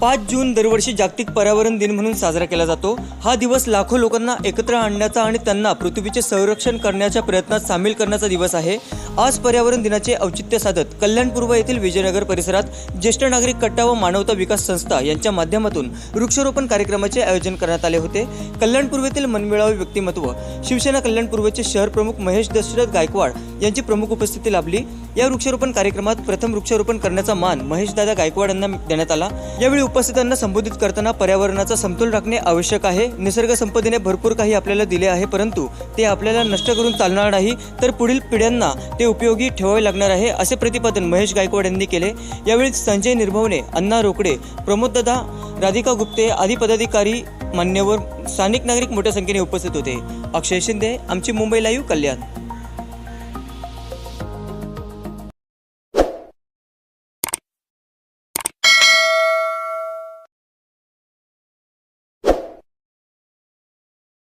पाच जून दरवर्षी जागतिक पर्यावरण दिन म्हणून साजरा केला जातो. हा दिवस लाखो लोकांना एकत्र आणण्याचा आणि त्यांना पृथ्वीचे संरक्षण करण्याच्या प्रयत्नात सामील करण्याचा दिवस आहे. आज पर्यावरण दिनाचे औचित्य साधत कल्याणपूर्व येथील विजयनगर परिसरात ज्येष्ठ नागरिक कट्टा व मानवता विकास संस्था यांच्या माध्यमातून वृक्षारोपण कार्यक्रमाचे आयोजन करण्यात आले होते. कल्याणपूर्वेतील मनमिळावे व्यक्तिमत्व शिवसेना कल्याणपूर्वेचे शहर प्रमुख महेश दशरथ गायकवाड यांची प्रमुख उपस्थिती लाभली. या वृक्षारोपण कार्यक्रमात प्रथम वृक्षारोपण करण्याचा मान महेशदादा गायकवाड यांना देण्यात आला. यावेळी उपस्थितांना संबोधित करताना पर्यावरणाचा समतोल राखणे आवश्यक आहे. निसर्ग संपदेने भरपूर काही आपल्याला दिले आहे परंतु ते आपल्याला नष्ट करून चालणार नाही तर पुढील पिढ्यांना ते उपयोगी ठेवावे लागणार आहे असे प्रतिपादन महेश गायकवाड यांनी केले. यावेळी संजय निर्भवने अण्णा रोकडे प्रमोददादा राधिका गुप्ते आदी पदाधिकारी मान्यवर स्थानिक नागरिक मोठ्या संख्येने उपस्थित होते. अक्षय शिंदे आमची मुंबई लाईव्ह कल्याण.